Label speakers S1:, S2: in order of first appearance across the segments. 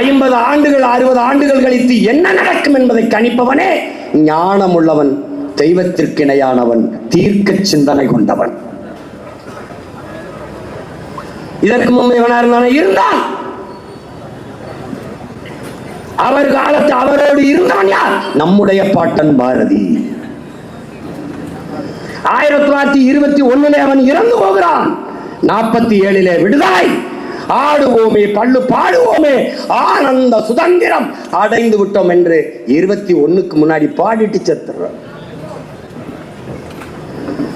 S1: ஐம்பது ஆண்டுகள் அறுபது ஆண்டுகள் கழித்து என்ன நடக்கும் என்பதை கணிப்பவனே ஞானமுள்ளவன் தெய்வத்திற்கு இணையானவன் தீர்க்க சிந்தனை கொண்டவன். இதற்கு முன்பு எவனா இருந்தானே? இருந்தான். அவர் காலத்து அவரோடு இருந்தான் யார்? நம்முடைய பாட்டன் பாரதி. ஆயிரத்தி தொள்ளாயிரத்தி இருபத்தி ஒண்ணுல அவன் இறந்து போகிறான். நாற்பத்தி ஏழிலே விடுதாய் ஆடுவோமே பள்ளு பாடுவோமே. ஆனந்த சுதந்திரம் அடைந்து விட்டோம் என்று இருபத்தி ஒண்ணுக்கு முன்னாடி பாடிட்டு செத்துறோம்.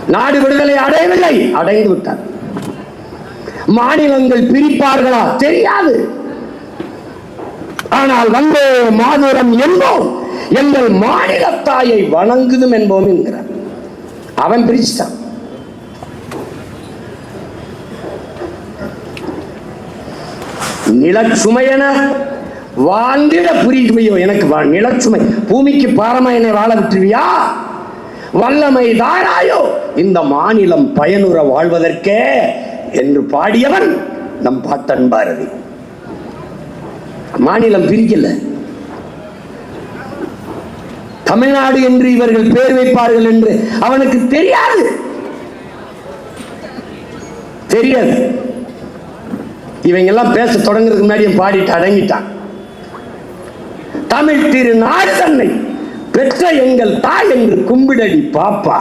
S1: நாடு விடுதலை அடையவில்லை அடைந்து விட்டார். மாநிலங்கள் பிரிப்பார்களா? தெரியாது. ஆனால் வந்தே மாதுரம் என்போம் எங்கள் மாநில தாயை வணங்குதும் என்போம் என்கிறார். அவன் பிரிச்சுட்டான். நிலச்சுமையென வாழ்ந்திட புரியுமையோ எனக்கு வா- நிலச்சுமை. பூமிக்கு பாரமா என்னை வாழ விட்டுருவியா? வல்லமை தாராயோ? இந்த மாநிலம் பயனுற வாழ்வதற்கே என்று பாடியவன் நம் பாட்டன் பாரதி. மாநிலம் பிரிக்கல. தமிழ்நாடு என்று இவர்கள் பேர் வைப்பார்கள் என்று அவனுக்கு தெரியாது. தெரியாது. இவங்க எல்லாம் பேச தொடங்குறதுக்கு முன்னாடி பாடிட்டு அடங்கிட்டான். தமிழ் திரு நாடு தன்னை பெற்ற எங்கள் தாய் என்று கும்பிடடி பாப்பா.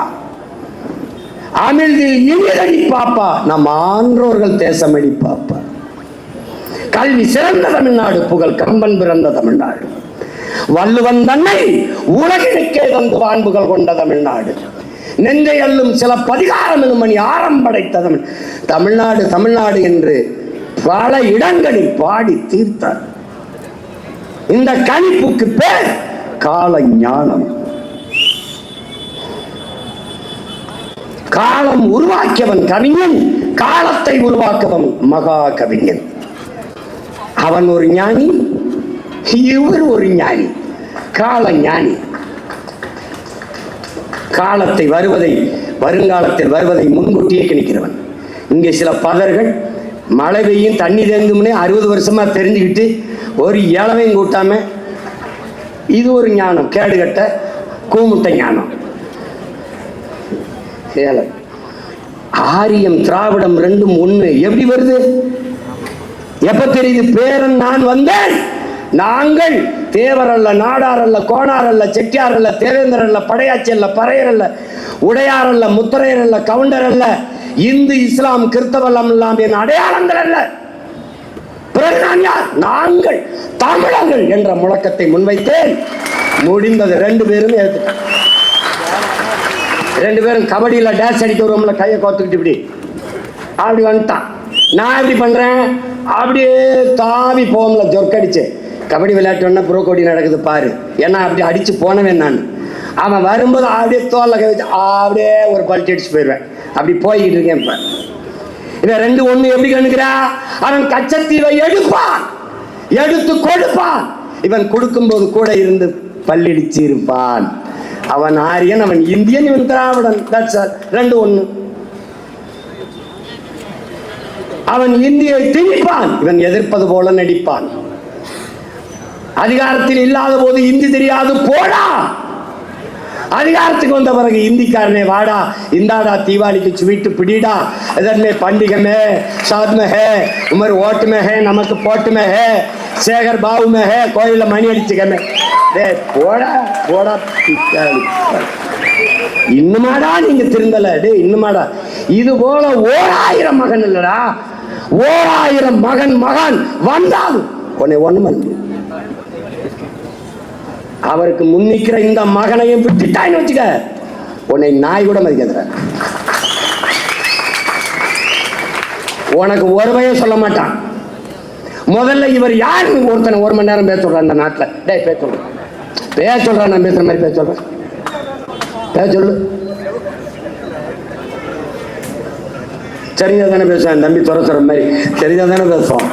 S1: அமிழ்தில் இனிதடி பாப்பா. நம் ஆன்றோர்கள் தேசமடி பாப்பா. கல்வி சிறந்த தமிழ்நாடு புகழ் கம்பன் பிறந்த தமிழ்நாடு. வள்ளுவன் தன்னை உலகினுக்கே தந்து வான்புகள் கொண்ட தமிழ்நாடு. நெஞ்சை அல்லும் சில பதிகாரம் எனும் மணி ஆரம் படைத்த தமிழ் தமிழ்நாடு தமிழ்நாடு என்று பல இடங்களில் பாடி தீர்த்தார். இந்த கணிப்புக்கு பேர் கால ஞானம் காலம் உருவாக்கியவன் கவிஞன் காலத்தை உருவாக்குவன் மகா கவிஞன் அவன் ஒரு ஞானி இவர் ஒரு ஞானி கால ஞானி காலத்தை வருவதை வருங்காலத்தில் வருவதை முன்கூட்டியே கணிக்கிறவன். இங்கே சில பதர்கள் மழை பெய்யும் தண்ணி தேங்கும்னே அறுபது வருஷமாக தெரிஞ்சுக்கிட்டு ஒரு இளவையும் கூட்டாம இது ஒரு ஞானம் கேடுகட்ட கூமுட்டை ஞானம். ஏழை ஆரியம் திராவிடம் ரெண்டும் ஒன்று எப்படி வருது? எப்ப தெரியுது? பேரன் நான் வந்தேன். நாங்கள் தேவர் அல்ல நாடார் அல்ல கோணார் அல்ல செட்டியார் அல்ல தேவேந்தர் அல்ல படையாச்சி அல்ல பறையர் அல்ல உடையார் அல்ல முத்தரையர் அல்ல கவுண்டர் அல்ல இந்து இஸ்லாம் கிறிஸ்தவம் எல்லாம் என் அடையாளங்கள் அல்ல. பிறகு நான் யார்? நாங்கள் தமிழர்கள் என்ற முழக்கத்தை முன்வைத்தேன். முடிந்தது ரெண்டு பேரும் ரெண்டு பேரும் கபடியில் டேஸ் அடிக்க வருவோம்ல கையை கோத்துக்கிட்டு இப்படி. அப்படி வந்துட்டான். நான் எப்படி பண்ணுறேன் அப்படியே தாவி போகல ஜொர்க்கடிச்சு. கபடி விளையாட்டு புறக்கோடி நடக்குது பாரு. ஏன்னா அப்படி அடிச்சு போனவன் நான். அவன் வரும்போது அப்படியே தோல்ல கை வச்சு அப்படியே ஒரு பல்ட்டி அடிச்சு போயிடுவேன். அப்படி போய்கிட்டு இருக்கேன் இப்ப. இவன் ரெண்டு ஒண்ணு எப்படி கண்டுக்கிறா அவன் கச்சத்தீவை எடுப்பான். எடுத்து கொடுப்பான். இவன் கொடுக்கும்போது கூட இருந்து பல்லிடிச்சு இருப்பான். அவன் ஆரியன் அவன் இந்தியன் இவன் திராவிடன். தட்ஸ் ரெண்டு ஒண்ணு. அவன் இந்தியை திணிப்பான். இவன் எதிர்ப்பது போல நடிப்பான். அதிகாரத்தில் இல்லாத போது இந்தி தெரியாது போடா! அதிகாரத்துக்கு வந்த பிறகு இந்திக்காரனே வாடா இந்தாடா தீபாவளிக்கு சுவிட்டு பிடிடா. இதே பண்டிகை மே சாத் மே ஹே உமர் ஓட்டு மே நமக்கு போட்டுமஹே சேகர் பாபு மெஹே ஹே மணி அடிச்சுக்கமே. டே போடா போடா இன்னுமாடா நீங்க திருந்தல? டே இன்னுமாடா. இது போல ஓராயிரம் மகன் இல்லடா. ஓராயிரம் மகன் மகன் வந்தாலும் உன்னை ஒண்ணுமல்ல. அவருக்கு முன்னிக்கிற இந்த மகனையும் விட்டுட்டான்னு வச்சுக்க. உன்னை நாய் கூட மதிக்காத உனக்கு ஒருமையே சொல்ல மாட்டான். முதல்ல இவர் யார்? ஒருத்தனை ஒரு மணி நேரம் பேச சொல்றான் இந்த நாட்டில். டேய் பேச சொல்றேன் பேச சொல்றான் நான் பேசுற மாதிரி பேச சொல்றேன். பேச சொல்லு. தெரிஞ்சா தானே பேசுவேன். தம்பி துறை சொல்ற மாதிரி. தெரிஞ்சா தானே பேசுவோம்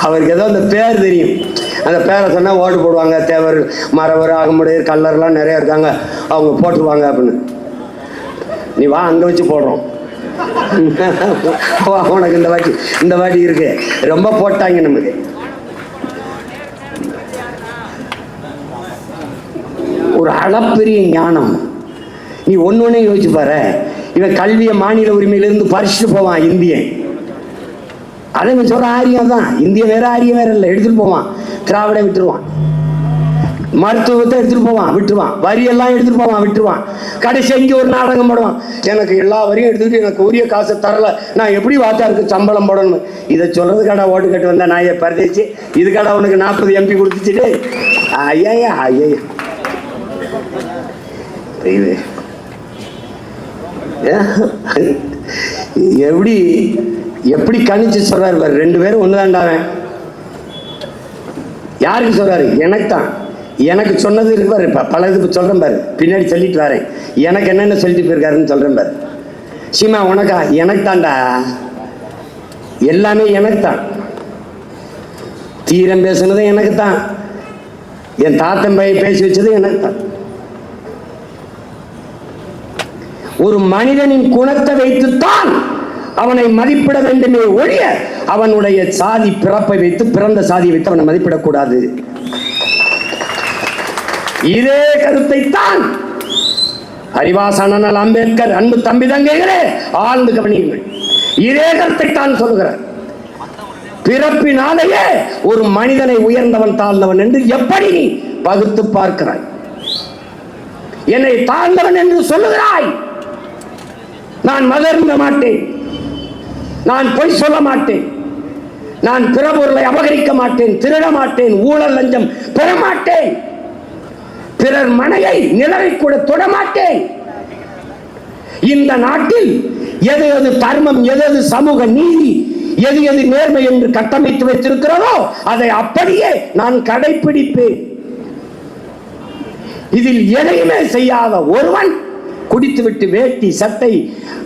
S1: அவருக்கு ஏதோ அந்த பேர் தெரியும். அந்த பேரை சொன்னால் ஓட்டு போடுவாங்க தேவர் மரவர் ஆகமுடையர் கல்லர்லாம் நிறையா இருக்காங்க. அவங்க போட்டுருவாங்க அப்படின்னு. நீ வா அங்கே வச்சு போடுறோம். உனக்கு இந்த வாட்டி இந்த வாட்டி இருக்கு. ரொம்ப போட்டாங்க நமக்கு ஒரு அளப்பெரிய ஞானம். நீ ஒன்று ஒன்றே யோசிச்சு பாரு. இவன் கல்வியை மாநில உரிமையிலிருந்து பறிச்சுட்டு போவான் இந்தியன். அதே சொல்ற ஆரியம் தான். இந்திய வேற ஆரியம் வேற இல்லை. எடுத்துகிட்டு போவான். திராவிட விட்டுருவான். மருத்துவத்தை எடுத்துட்டு போவான் விட்டுருவான். வரியெல்லாம் எடுத்துட்டு போவான் விட்டுருவான். கடைசி இங்கே ஒரு நாடகம் போடுவான். எனக்கு எல்லா வரியும் எடுத்துக்கிட்டு எனக்கு உரிய காசை தரல. நான் எப்படி வாத்தாருக்கு சம்பளம் போடணும் இதை சொல்றது கடை ஓட்டு கட்டு வந்தா நான் ஏன் பரதேச்சு இது கடை உனக்கு நாற்பது எம்பி கொடுத்துச்சுட்டு ஐயா ஐயா இது எப்படி எப்படி கணிச்சு சொல்றாரு ரெண்டு பேரும் ஒண்ணுதான்டாவன் யாருக்கு சொல்றாரு? எனக்கு தான் எனக்கு சொன்னது இருப்பார் பாரு இப்ப பல இது சொல்றேன் பாரு. பின்னாடி சொல்லிட்டு வரேன். எனக்கு என்னென்ன சொல்லிட்டு போயிருக்காருன்னு சொல்றேன் பாரு. சீமா உனக்கா? எனக்கு தான்டா எல்லாமே எனக்கு தான் தீரம் பேசுனதும் எனக்கு தான் என் தாத்தன் பைய பேசி வச்சதும் எனக்கு தான் ஒரு மனிதனின் குணத்தை வைத்துத்தான் அவனை மதிப்பிட வேண்டுமே ஒழிய அவனுடைய சாதி பிறப்பை வைத்து பிறந்த சாதியை வைத்து அவனை மதிப்பிடக்கூடாது. இதே கருத்தை தான் அறிவாசனால் அம்பேத்கர் அன்பு தம்பி தங்கைகளே ஆழ்ந்து கவனியுங்கள். இதே கருத்தை தான் சொல்கிறார் பிறப்பினாலேயே ஒரு மனிதனை உயர்ந்தவன் தாழ்ந்தவன் என்று எப்படி நீ பகுத்து பார்க்கிறாய்? என்னை தாழ்ந்தவன் என்று சொல்லுகிறாய். நான் மதர்ந்த மாட்டேன். நான் பொய் சொல்ல மாட்டேன். நான் பிற பொருளை அபகரிக்க மாட்டேன் திருட மாட்டேன் ஊழல் லஞ்சம் பெற மாட்டேன். பிறர் மனையை நிலவை கூட தொடமாட்டேன் இந்த நாட்டில் எது எது தர்மம் எது எது சமூக நீதி எது எது நேர்மை என்று கட்டமைத்து வைத்திருக்கிறதோ அதை அப்படியே நான் கடைபிடிப்பேன் இதில் எதையுமே செய்யாத ஒருவன் குடித்துவிட்டு வேட்டி சட்டை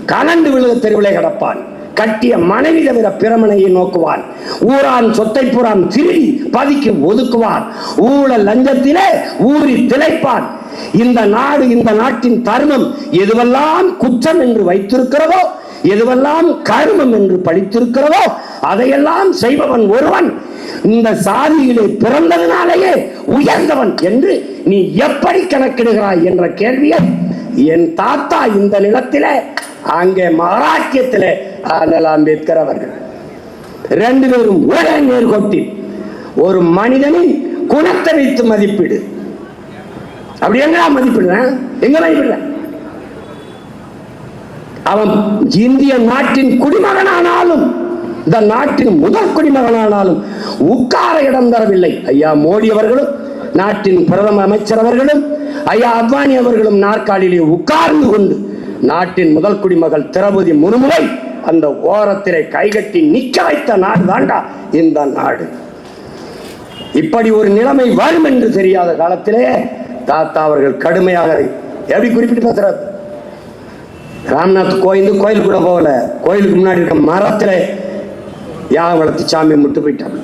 S1: கலந்து விழுத தெருவிலே கிடப்பான். கட்டிய மனைவி தவிர பிரமனையை நோக்குவான். ஊரான் சொத்தை புறான் திருடி பதுக்கி ஒதுக்குவான். ஊழல் லஞ்சத்திலே ஊறி திளைப்பான். இந்த நாடு இந்த நாட்டின் தர்மம் எதுவெல்லாம் குற்றம் என்று வைத்திருக்கிறதோ எதுவெல்லாம் கருமம் என்று படித்திருக்கிறதோ அதையெல்லாம் செய்பவன் ஒருவன். இந்த சாதியிலே பிறந்ததினாலேயே உயர்ந்தவன் என்று நீ எப்படி கணக்கிடுகிறாய் என்ற கேள்வியை என் தாத்தா இந்த நிலத்திலே அங்கே மராட்டியத்திலே அண்ணல் அம்பேத்கர் அவர்கள் ரெண்டு பேரும் ஒரே நேர்கோட்டில் ஒரு மனிதனின் குணத்தை வைத்து மதிப்பீடு. அப்படி எங்க மதிப்பிடுறேன்? எங்க மதிப்பிடுறேன்? அவன் இந்திய நாட்டின் குடிமகனானாலும் இந்த நாட்டின் முதல் குடிமகனானாலும் உட்கார இடம் தரவில்லை. ஐயா மோடி அவர்களும் நாட்டின் பிரதம அமைச்சர் அவர்களும் ஐயா அத்வானி அவர்களும் நாற்காலியிலே உட்கார்ந்து கொண்டு நாட்டின் முதல் குடிமகள் திரௌபதி முர்முவை அந்த ஓரத்திலே கைகட்டி நிக்க வைத்த நாடு தாண்டா இந்த நாடு. இப்படி ஒரு நிலைமை வரும் என்று தெரியாத காலத்திலே தாத்தா அவர்கள் கடுமையாக எப்படி குறிப்பிட்டு பேசுறாரு? ராம்நாத் கோயில் கோயிலுக்குள்ள போகல. கோயிலுக்கு முன்னாடி இருக்க மரத்தில் யாகம் வளர்த்து சாமி முட்டு போயிட்டாங்க.